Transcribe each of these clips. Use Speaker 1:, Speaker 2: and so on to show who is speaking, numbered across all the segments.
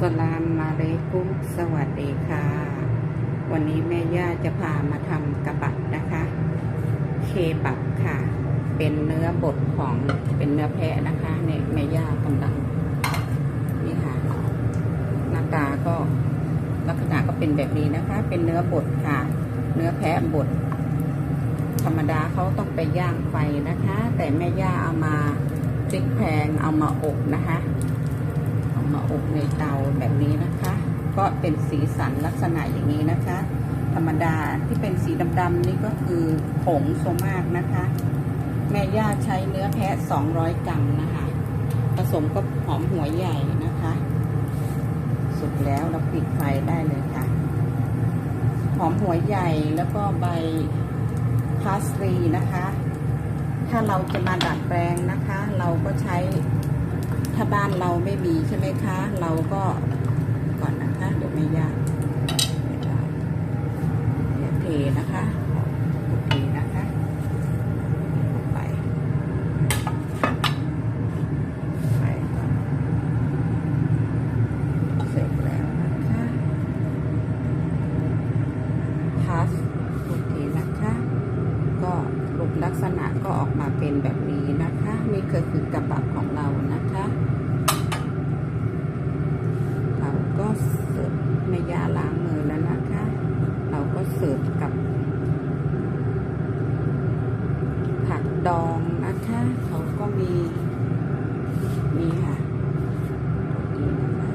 Speaker 1: สลามมาเลกุมสวัสดีค่ะ วันนี้แม่ย่าจะพามาทำกระบับนะคะ เคบับค่ะ เป็นเนื้อบดของเป็นเนื้อแพะนะคะเนี่ยแม่ย่ากำลังนี่ค่ะหน้าตาก็ลักษณะก็เป็นแบบนี้นะคะ เป็นเนื้อบดค่ะ เนื้อแพะบด ธรรมดาเขาต้องไปย่างไฟนะคะ แต่แม่ย่าเอามาพลิกแพงเอามาอบนะคะ มาอบในเตาแบบนี้นะคะ ก็เป็นสีสันลักษณะอย่างนี้นะคะ ธรรมดาที่เป็นสีดำๆนี่ก็คือผงโซมากนะคะ แม่ย่าใช้เนื้อแพะ 200 กรัมนะคะ ผสมกับหอมหัวใหญ่นะคะ สุดแล้วเราปิดไฟได้เลยค่ะ หอมหัวใหญ่แล้วก็ใบพาสลีนะคะ ถ้าเราจะมาดัดแปลงนะคะ เราก็ใช้ ถ้าบ้านเราไม่มีใช่ไหมคะ เราก็ก่อนนะคะเดี๋ยวไม่ยากเดี๋ยวเทนะคะเทนะคะไปไปเสร็จแล้วนะคะพัสทุกทีนะคะ ก็รูปลักษณะก็ออกมาเป็นแบบนี้นะคะ นี่ก็คือกระบับของเรานะคะ เราก็เสิร์ฟไม่ยาล้างมือแล้วนะคะ เราก็เสิร์ฟกับ ผักด องนะคะเขาก็มีมีค่ะนี่นะคะ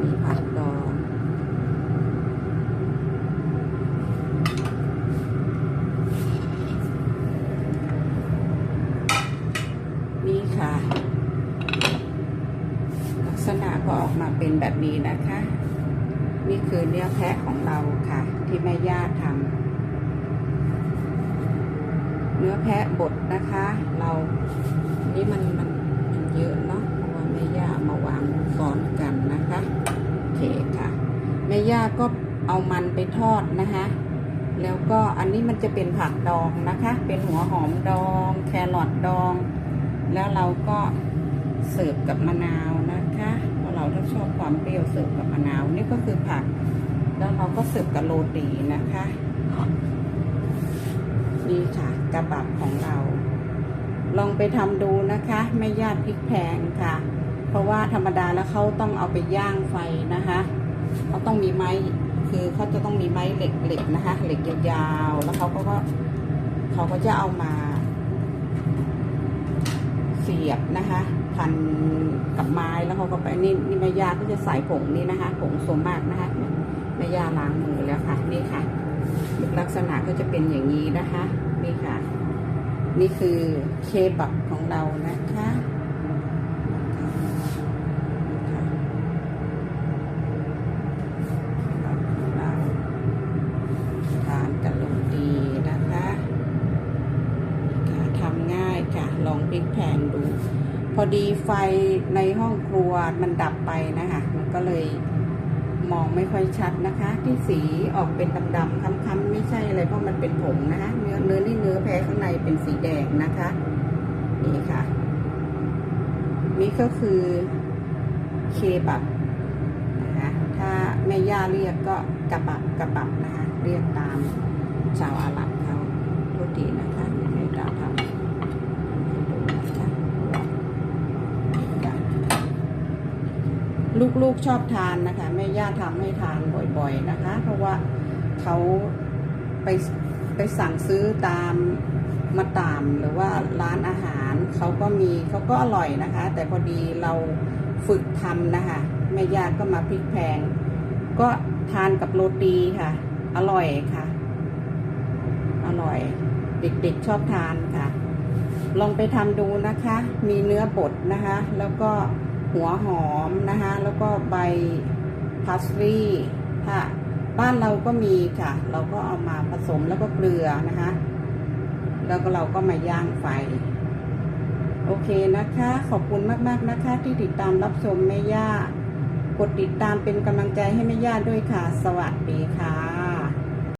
Speaker 1: มีผักดองนี่ค่ะ ลักษณะก็ออกมาเป็นแบบนี้นะคะ นี่คือเนื้อแพะของเราค่ะ ที่แม่ย่าทำ แพะบดนะคะ เรานี่มันมันมันเยอะเนาะเพราะว่าแม่ย่ามาวางซ้อนกันนะคะโอเคค่ะแม่ย่าก็เอามันไปทอดนะคะแล้วก็อันนี้มันจะเป็นผักดองนะคะ เป็นหัวหอมดอง แครอทดอง แล้วเราก็เสิร์ฟกับมะนาวนะคะเพราะเราถ้าชอบความเปรี้ยวเสิร์ฟกับมะนาว นี่ก็คือผัก แล้วเราก็เสิร์ฟกับโรตีนะคะ นี่ค่ะกระบับของเรา ลองไปทำดูนะคะ ไม่ยากพริกแพงค่ะ เพราะว่าธรรมดาแล้วเขาต้องเอาไปย่างไฟนะคะเขาต้องมีไม้คือเขาจะต้องมีไม้เหล็กเหล็กนะคะ เหล็กยาวๆแล้วเขาก็เขาก็จะเอามาเสียบนะคะ พันกับไม้แล้วเขาก็ไปนี่นี่แม่ยาก็จะใส่ผงนี่นะคะ ผงโซมากนะคะแม่ยาล้างมือแล้วค่ะนี่ค่ะ ลักษณะก็จะเป็นอย่างนี้นะคะนี่ค่ะ นี่คือเคบับของเรานะคะทานกับโรตีนะคะทำง่ายค่ะลองพลิกแพลงดู พอดีไฟในห้องครัวมันดับไปนะคะ มันก็เลย มองไม่ค่อยชัดนะคะ ที่สีออกเป็นดำๆค้ำๆไม่ใช่อะไรเพราะมันเป็นผงนะคะเนื้อเนื้อนี่เนื้อแพ้ข้างในเป็นสีแดงนะคะ นี่ค่ะ นี่ก็คือเคบับนะคะถ้าแม่ย่าเรียกก็กระบับกระบับนะคะ เรียกตามชาวอาหรับเขาโทษทีนะคะยังไม่กล้าทำให้ดูนะคะ ลูกๆชอบทานนะคะแม่ย่าทำให้ทานบ่อยๆนะคะ เพราะว่าเขาไปไปสั่งซื้อตามมาตามหรือว่าร้านอาหารเขาก็มีเขาก็อร่อยนะคะ แต่พอดีเราฝึกทำนะคะแม่ย่าก็มาพลิกแพง ก็ทานกับโรตีค่ะ อร่อยค่ะ อร่อย เด็กๆชอบทานค่ะ ลองไปทำดูนะคะ มีเนื้อบดนะคะ แล้วก็ หัวหอมนะคะแล้วก็ใบพาสลีย์ถ้าบ้านเราก็มีค่ะ เราก็เอามาผสมแล้วก็เกลือนะคะ แล้วก็เราก็มาย่างไฟ โอเคนะคะ ขอบคุณมากๆนะคะ ที่ติดตามรับชมแม่ย่ากดติดตามเป็นกำลังใจให้แม่ย่าด้วยค่ะ สวัสดีค่ะ